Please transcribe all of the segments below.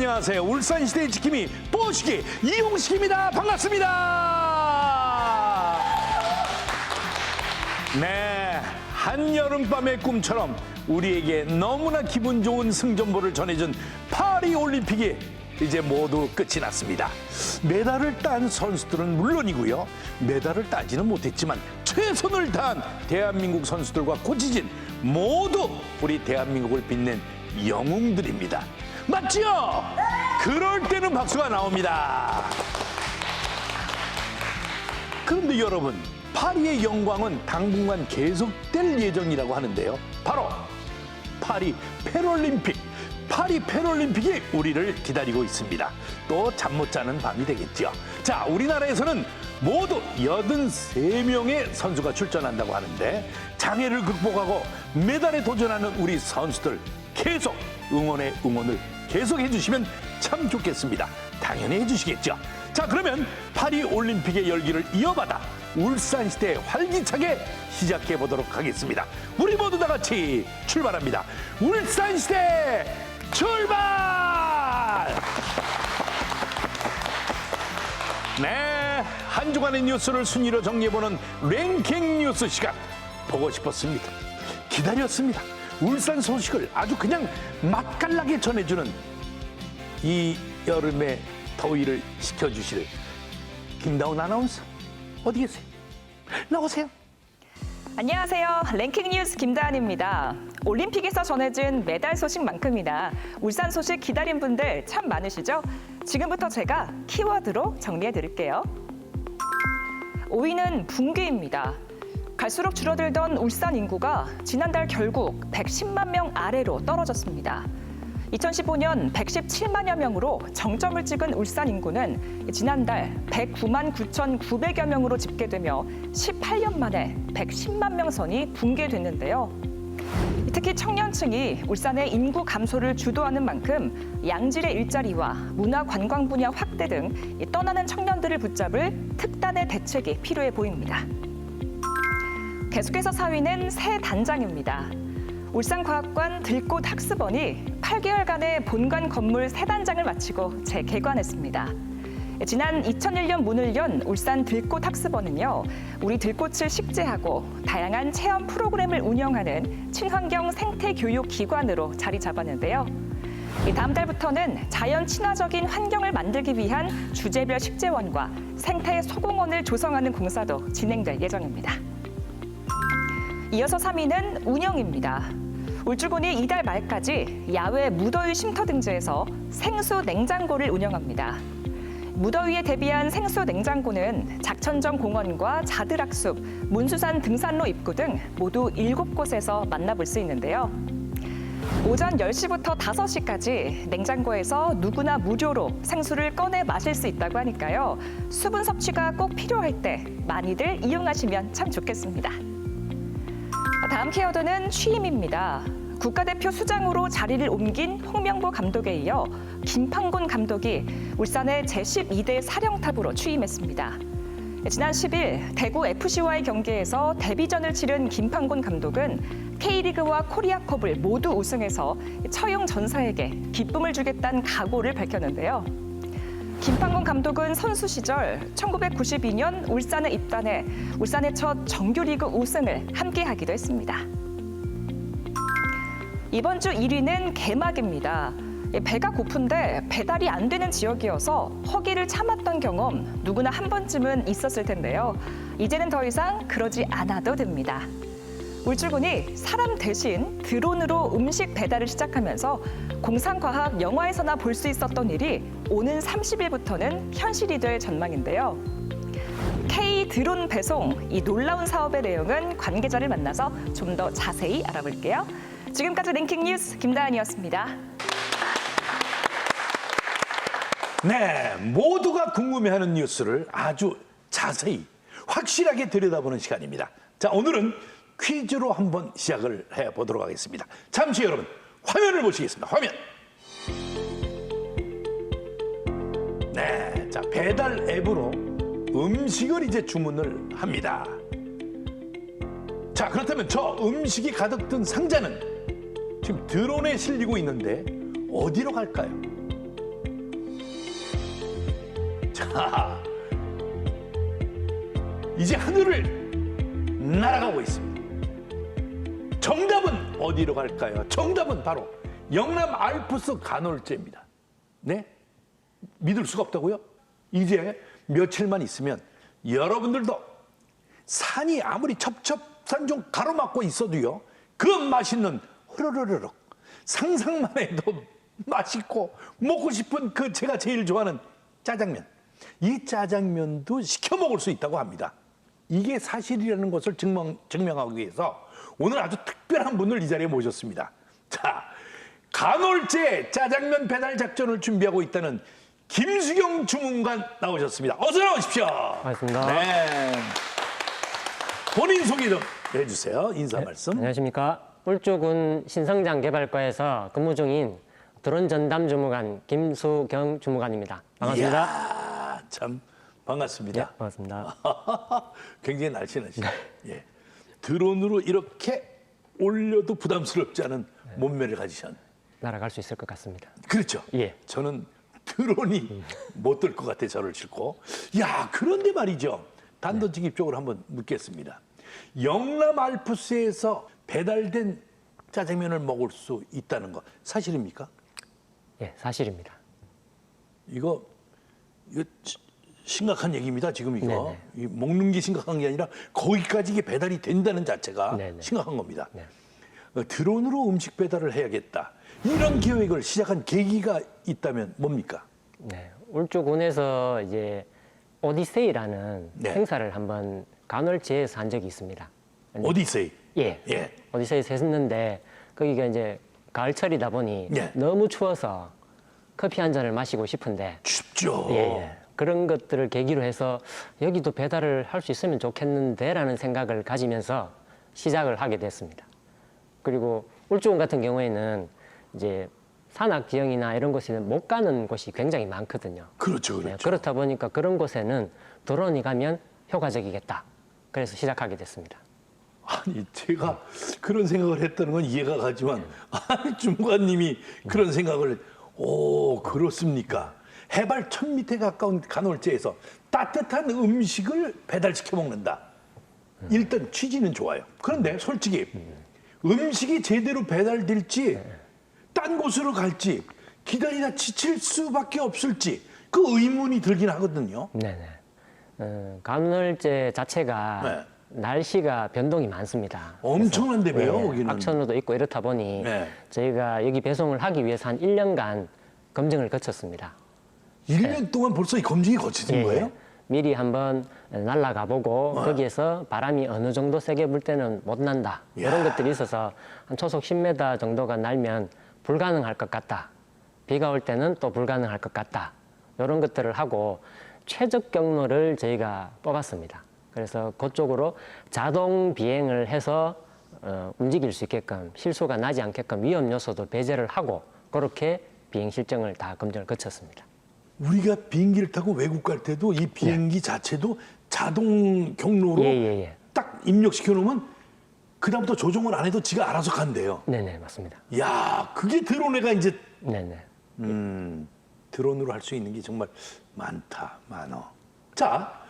안녕하세요. 울산 시대의 지킴이 뽀시기 이용식입니다. 반갑습니다. 네, 한여름밤의 꿈처럼 우리에게 너무나 기분 좋은 승전보를 전해준 파리 올림픽이 이제 모두 끝이 났습니다. 메달을 딴 선수들은 물론이고요. 메달을 따지는 못했지만 최선을 다한 대한민국 선수들과 코치진 모두 우리 대한민국을 빛낸 영웅들입니다. 맞지요? 그럴 때는 박수가 나옵니다. 그런데 여러분, 파리의 영광은 당분간 계속될 예정이라고 하는데요. 바로 파리 패럴림픽. 파리 패럴림픽이 우리를 기다리고 있습니다. 또 잠 못 자는 밤이 되겠죠. 자, 우리나라에서는 모두 83명의 선수가 출전한다고 하는데 장애를 극복하고 메달에 도전하는 우리 선수들 계속 응원의 응원을 계속 해주시면 참 좋겠습니다. 당연히 해주시겠죠. 자, 그러면 파리 올림픽의 열기를 이어받아 울산 시대 활기차게 시작해 보도록 하겠습니다. 우리 모두 다 같이 출발합니다. 울산 시대 출발! 네, 한 주간의 뉴스를 순위로 정리해보는 랭킹 뉴스 시간 보고 싶었습니다. 기다렸습니다. 울산 소식을 아주 그냥 맛깔나게 전해주는 이 여름의 더위를 식혀주실 김다운 아나운서 어디 계세요? 나오세요. 안녕하세요. 랭킹 뉴스 김다한입니다. 올림픽에서 전해진 메달 소식만큼이나 울산 소식 기다린 분들 참 많으시죠? 지금부터 제가 키워드로 정리해 드릴게요. 5위는 붕괴입니다. 갈수록 줄어들던 울산 인구가 지난달 결국 110만 명 아래로 떨어졌습니다. 2015년 117만여 명으로 정점을 찍은 울산 인구는 지난달 109만 9,900여 명으로 집계되며 18년 만에 110만 명 선이 붕괴됐는데요. 특히 청년층이 울산의 인구 감소를 주도하는 만큼 양질의 일자리와 문화 관광 분야 확대 등 떠나는 청년들을 붙잡을 특단의 대책이 필요해 보입니다. 계속해서 4위는 새 단장입니다. 울산과학관 들꽃 학습원이 8개월간의 본관 건물 새 단장을 마치고 재개관했습니다. 지난 2001년 문을 연 울산 들꽃 학습원은요, 우리 들꽃을 식재하고 다양한 체험 프로그램을 운영하는 친환경 생태 교육 기관으로 자리 잡았는데요. 이 다음 달부터는 자연 친화적인 환경을 만들기 위한 주제별 식재원과 생태 소공원을 조성하는 공사도 진행될 예정입니다. 이어서 3위는 운영입니다. 울주군이 이달 말까지 야외 무더위 쉼터 등지에서 생수 냉장고를 운영합니다. 무더위에 대비한 생수 냉장고는 작천정 공원과 자드락숲, 문수산 등산로 입구 등 모두 7곳에서 만나볼 수 있는데요. 오전 10시부터 5시까지 냉장고에서 누구나 무료로 생수를 꺼내 마실 수 있다고 하니까요. 수분 섭취가 꼭 필요할 때 많이들 이용하시면 참 좋겠습니다. 다음 키워드는 취임입니다. 국가대표 수장으로 자리를 옮긴 홍명보 감독에 이어 김판곤 감독이 울산의 제12대 사령탑으로 취임했습니다. 지난 10일 대구 FC와의 경기에서 데뷔전을 치른 김판곤 감독은 K리그와 코리아컵을 모두 우승해서 처용 전사에게 기쁨을 주겠다는 각오를 밝혔는데요. 김판곤 감독은 선수 시절 1992년 울산에 입단해 울산의 첫 정규리그 우승을 함께하기도 했습니다. 이번 주 1위는 개막입니다. 배가 고픈데 배달이 안 되는 지역이어서 허기를 참았던 경험 누구나 한 번쯤은 있었을 텐데요. 이제는 더 이상 그러지 않아도 됩니다. 울주군이 사람 대신 드론으로 음식 배달을 시작하면서 공상과학 영화에서나 볼 수 있었던 일이 오는 30일부터는 현실이 될 전망인데요. K 드론 배송 이 놀라운 사업의 내용은 관계자를 만나서 좀 더 자세히 알아볼게요. 지금까지 랭킹 뉴스 김다한이었습니다. 네, 모두가 궁금해하는 뉴스를 아주 자세히 확실하게 들여다보는 시간입니다. 자, 오늘은 퀴즈로 한번 시작을 해 보도록 하겠습니다. 잠시 여러분 화면을 보시겠습니다. 화면. 자 배달 앱으로 음식을 이제 주문을 합니다. 자, 그렇다면 저 음식이 가득 든 상자는 지금 드론에 실리고 있는데 어디로 갈까요? 자, 이제 하늘을 날아가고 있습니다. 정답은 어디로 갈까요? 정답은 바로 영남 알프스 간헐제입니다. 네? 믿을 수가 없다고요? 이제 며칠만 있으면 여러분들도 산이 아무리 첩첩산 좀 가로막고 있어도요, 그 맛있는 흐르르르륵 상상만 해도 맛있고 먹고 싶은 그 제가 제일 좋아하는 짜장면. 이 짜장면도 시켜 먹을 수 있다고 합니다. 이게 사실이라는 것을 증명, 증명하기 위해서 오늘 아주 특별한 분을 이 자리에 모셨습니다. 자, 간헐제 짜장면 배달 작전을 준비하고 있다는 김수경 주문관 나오셨습니다. 어서 나오십시오. 반갑습니다. 네. 본인 소개 좀 해주세요. 인사 말씀. 안녕하십니까. 울주군 신성장 개발과에서 근무 중인 드론 전담 주무관 김수경 주무관입니다. 반갑습니다. 이야, 참 예, 반갑습니다. 반갑습니다. 굉장히 날씬하시네. 예. 드론으로 이렇게 올려도 부담스럽지 않은 몸매를 가지셨네. 날아갈 수 있을 것 같습니다. 그렇죠. 예. 저는 드론이 못들 것 같아 저를 싣고. 야 그런데 말이죠. 단도직입적으로 한번 묻겠습니다. 영남 알프스에서 배달된 짜장면을 먹을 수 있다는 거 사실입니까? 예, 사실입니다. 이거 이거 시- 심각한 얘기입니다. 지금 이거 네네. 이 먹는 게 심각한 게 아니라 거기까지 이게 배달이 된다는 자체가 네네. 심각한 겁니다. 네. 어, 드론으로 음식 배달을 해야겠다. 이런 계획을 시작한 계기가 있다면 뭡니까? 네, 울주군에서 이제 오디세이라는 네. 행사를 한번 간헐지에서 한 적이 있습니다. 오디세이. 예. 예. 오디세이에서 했는데 거기가 이제 가을철이다 보니 예. 너무 추워서 커피 한 잔을 마시고 싶은데 춥죠. 예, 예. 그런 것들을 계기로 해서 여기도 배달을 할 수 있으면 좋겠는데라는 생각을 가지면서 시작을 하게 됐습니다. 그리고 울주군 같은 경우에는 이제 산악 지형이나 이런 곳에는 못 가는 곳이 굉장히 많거든요. 그렇죠, 네, 그렇죠. 그렇다 보니까 그런 곳에는 드론이 가면 효과적이겠다. 그래서 시작하게 됐습니다. 아니 제가 그런 생각을 했다는 건 이해가 가지만 아니 주무관님이 그런 생각을 오 그렇습니까? 해발 1000m 가까운 간헐지에서 따뜻한 음식을 배달시켜 먹는다. 일단 취지는 좋아요. 그런데 솔직히 음식이 제대로 배달될지 딴 곳으로 갈지 기다리다 지칠 수밖에 없을지 그 의문이 들긴 하거든요. 네네. 어, 간헐제 자체가 네. 날씨가 변동이 많습니다. 엄청난데봬요, 예, 거기는. 악천후도 있고 이렇다 보니 네. 저희가 여기 배송을 하기 위해서 한 1년간 검증을 거쳤습니다. 1년 동안 벌써 이 검증이 거치는 예, 거예요? 예. 미리 한번 날아가 보고 거기에서 바람이 어느 정도 세게 불 때는 못 난다. 이런 야. 것들이 있어서 한 초속 10m 정도가 날면 불가능할 것 같다. 비가 올 때는 또 불가능할 것 같다. 이런 것들을 하고 최적 경로를 저희가 뽑았습니다. 그래서 그쪽으로 자동 비행을 해서 어, 움직일 수 있게끔 실수가 나지 않게끔 위험 요소도 배제를 하고 그렇게 비행 실정을 다 검증을 거쳤습니다. 우리가 비행기를 타고 외국 갈 때도 이 비행기 자체도 자동 경로로 예, 예, 예. 딱 입력시켜 놓으면 그다음부터 조종을 안 해도 지가 알아서 간대요. 네네, 맞습니다. 야, 그게 드론에가 이제 네네. 음, 드론으로 할 수 있는 게 정말 많다, 많어. 자,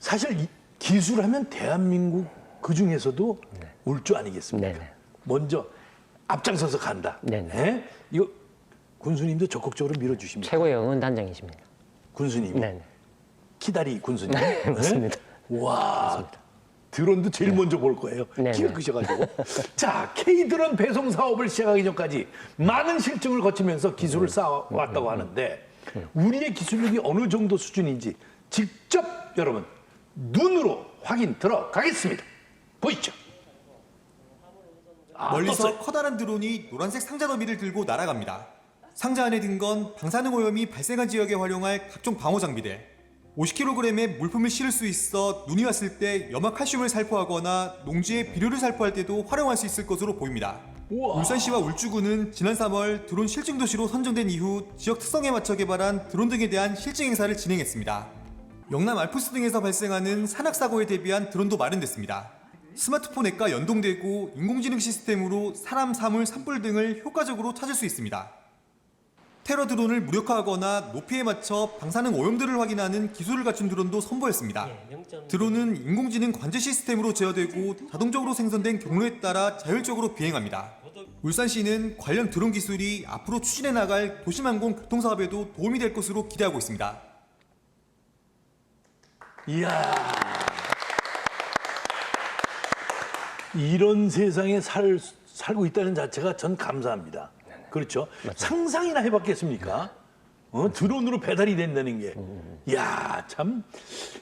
사실 이 기술하면 대한민국 그 중에서도 울주 아니겠습니까? 네네. 먼저 앞장서서 간다. 네네. 예? 이거 군수님도 적극적으로 밀어주십니다. 최고의 응원 단장이십니다. 군수님 이 네네. 키다리 군수님. 네, 맞습니다. 와. 드론도 제일 먼저 볼 거예요. 키가 크셔가지고. 자, K 드론 배송 사업을 시작하기 전까지 많은 실증을 거치면서 기술을 음. 쌓아왔다고 하는데 우리의 기술력이 어느 정도 수준인지 직접 여러분 눈으로 확인 들어가겠습니다. 보이죠? 아, 멀리서 떴어요. 커다란 드론이 노란색 상자 더미를 들고 날아갑니다. 상자 안에 든 건 방사능 오염이 발생한 지역에 활용할 각종 방호 장비들. 50kg의 물품을 실을 수 있어 눈이 왔을 때 염화 칼슘을 살포하거나 농지에 비료를 살포할 때도 활용할 수 있을 것으로 보입니다. 우와. 울산시와 울주군은 지난 3월 드론 실증 도시로 선정된 이후 지역 특성에 맞춰 개발한 드론 등에 대한 실증 행사를 진행했습니다. 영남 알프스 등에서 발생하는 산악 사고에 대비한 드론도 마련됐습니다. 스마트폰 앱과 연동되고 인공지능 시스템으로 사람, 사물, 산불 등을 효과적으로 찾을 수 있습니다. 테러 드론을 무력화하거나 높이에 맞춰 방사능 오염들을 확인하는 기술을 갖춘 드론도 선보였습니다. 드론은 인공지능 관제 시스템으로 제어되고 자동적으로 생성된 경로에 따라 자율적으로 비행합니다. 울산시는 관련 드론 기술이 앞으로 추진해 나갈 도심항공 교통 사업에도 도움이 될 것으로 기대하고 있습니다. 이야. 이런 세상에 살, 살고 있다는 자체가 전 감사합니다. 그렇죠. 상상이나 해봤겠습니까? 어, 드론으로 배달이 된다는 게. 이야, 참.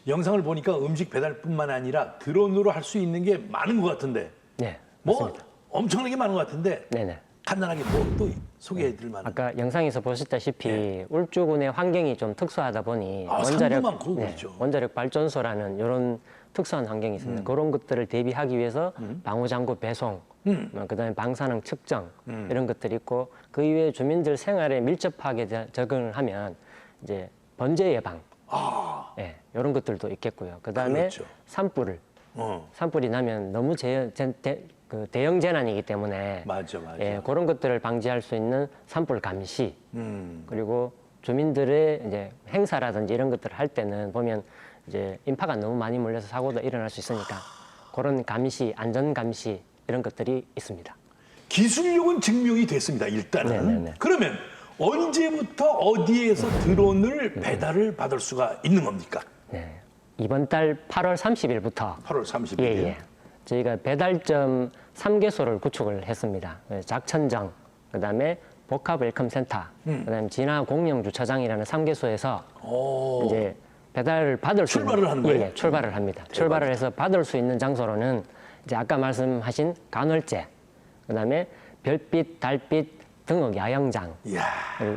영상을 보니까 음식 배달뿐만 아니라 드론으로 할 수 있는 게 많은 것 같은데. 네, 뭐 맞습니다. 엄청나게 많은 것 같은데. 네네. 간단하게 뭐 또 소개해 드릴 만한. 아까 영상에서 보셨다시피 울주군의 환경이 좀 특수하다 보니 네. 아, 산도 많고 그렇죠. 원자력 발전소라는 이런 특수한 환경이 음. 있습니다. 그런 것들을 대비하기 위해서 방호장구 배송, 음. 뭐 그다음에 방사능 측정 이런 것들이 있고 그 이외에 주민들 생활에 밀접하게 대- 적응을 하면 이제 번제 예방, 아, 예, 이런 것들도 있겠고요. 그다음에 그렇죠. 산불을 어, 산불이 나면 너무 제, 제, 대, 그 대형 재난이기 때문에 맞아, 맞아. 예, 그런 것들을 방지할 수 있는 산불 감시 음, 그리고 주민들의 이제 행사라든지 이런 것들을 할 때는 보면 이제 인파가 너무 많이 몰려서 사고도 일어날 수 있으니까 그런 감시, 안전 감시 이런 것들이 있습니다. 기술력은 증명이 됐습니다. 일단은. 네네네. 그러면 언제부터 어디에서 드론을 배달을 받을 수가 있는 겁니까? 네. 이번 달 8월 30일부터 8월 30일. 예, 예. 저희가 배달점 3개소를 구축을 했습니다. 예, 작천정, 그다음에 복합 웰컴 센터, 그다음에 진화 공영 주차장이라는 3개소에서 오. 이제 배달을 받을 수 출발을 있는, 하는 거예요? 예, 예, 출발을 합니다. 출발을 해서 받을 수 있는 장소로는 이제 아까 말씀하신 간헐제, 그다음에 별빛, 달빛 등록 야영장,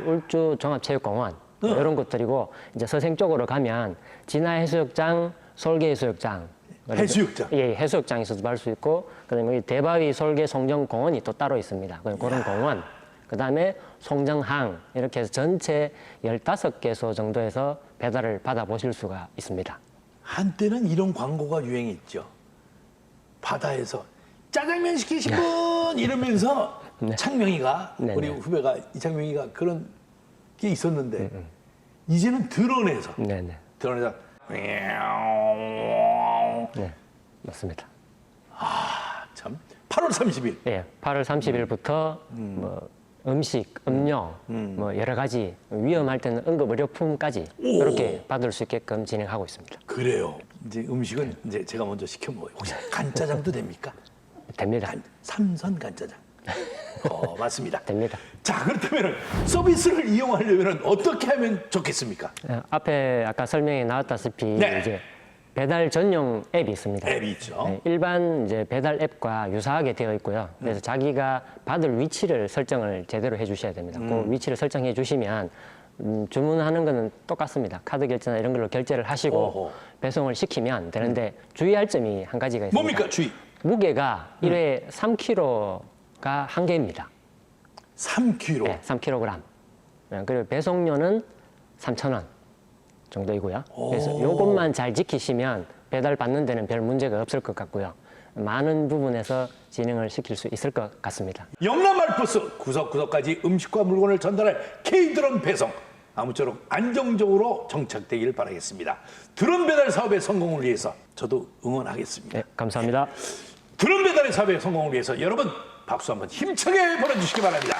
울주 종합체육공원 뭐 이런 곳들이고 이제 서생 쪽으로 가면 진화 해수욕장, 솔개 해수욕장, 해수욕장. 예, 해수욕장에서도 할수 있고 그다음에 대바위 솔개 송정 공원이 또 따로 있습니다. 그런 공원. 그다음에 송정항 이렇게 해서 전체 15개소 정도에서 배달을 받아 보실 수가 있습니다. 한때는 이런 광고가 유행했죠. 바다에서 짜장면 시키신 분 이러면서 창명이가 네, 우리 네. 후배가 이창명이가 그런 게 있었는데 이제는 드론에서 네, 네. 드론에서 네. 맞습니다. 참 8월 30일 예, 8월 30일부터 뭐 음식, 음료, 뭐 여러 가지 위험할 때는 응급 의료품까지 이렇게 받을 수 있게끔 진행하고 있습니다. 그래요. 이제 음식은 이제 제가 먼저 시켜 먹어요. 혹시 간짜장도 됩니까? 됩니다. 간, 삼선 간짜장. 어, 맞습니다. 됩니다. 자, 그렇다면 서비스를 이용하려면 어떻게 하면 좋겠습니까? 어, 앞에 아까 설명에 나왔다시피 네. 이제 배달 전용 앱이 있습니다. 앱이 있죠. 네, 일반 이제 배달 앱과 유사하게 되어 있고요. 그래서 음. 자기가 받을 위치를 설정을 제대로 해주셔야 됩니다. 그 위치를 설정해 주시면 음, 주문하는 거는 똑같습니다. 카드 결제나 이런 걸로 결제를 하시고 어허. 배송을 시키면 되는데 주의할 점이 한 가지가 있습니다. 뭡니까, 주의? 무게가 일 1회 3kg가 한계입니다. 3kg. 네, 3kg. 그리고 배송료는 3,000원 정도이고요. 그래서 오. 요것만 잘 지키시면 배달 받는 데는 별 문제가 없을 것 같고요. 많은 부분에서 진행을 시킬 수 있을 것 같습니다. 영남 말버스 구석구석까지 음식과 물건을 전달할 K드론 배송 아무쪼록 안정적으로 정착되길 바라겠습니다. 드론 배달 사업의 성공을 위해서 저도 응원하겠습니다. 네, 감사합니다. 드론 배달의 사업의 성공을 위해서 여러분 박수 한번 힘차게 보내주시기 바랍니다.